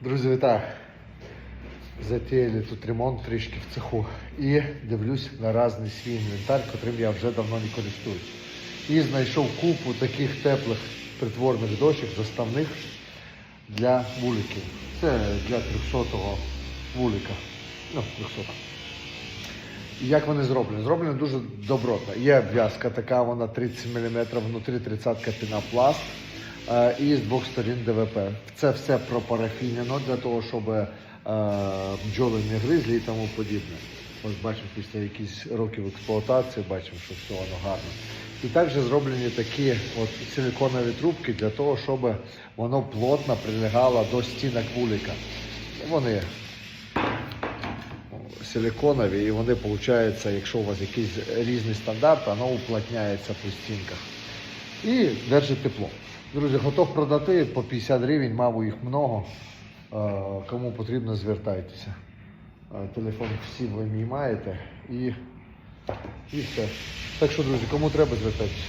Друзі, вітаю! Затіяли тут ремонт трішки в цеху і дивлюсь на різний свій інвентар, котрим я вже давно не користуюсь. І знайшов купу таких теплих притворних дощок, заставних для вуликів. Це для 300-го вулика. Ну, 300 і як вони зроблені? Зроблені дуже добротно. Є обв'язка така, вона 30 мм, внутрі 30 пінопласт і з двох сторін ДВП. Це все пропарафінено для того, щоб е, бджоли не гризли і тому подібне. Ось бачимо після якихось років експлуатації, бачимо, що все воно гарно. І також зроблені такі от силиконові трубки для того, щоб воно плотно прилягало до стінок вулика. Вони силиконові, і вони, виходить, якщо у вас якийсь різний стандарт, воно уплотняється по стінках. І держить тепло. Друзі, готов продати по 50 гривень, мав їх много. Е, Кому потрібно, звертайтеся. Е, Телефон всі ви мій маєте і, і все. Так що, друзі, кому треба, звертайтеся.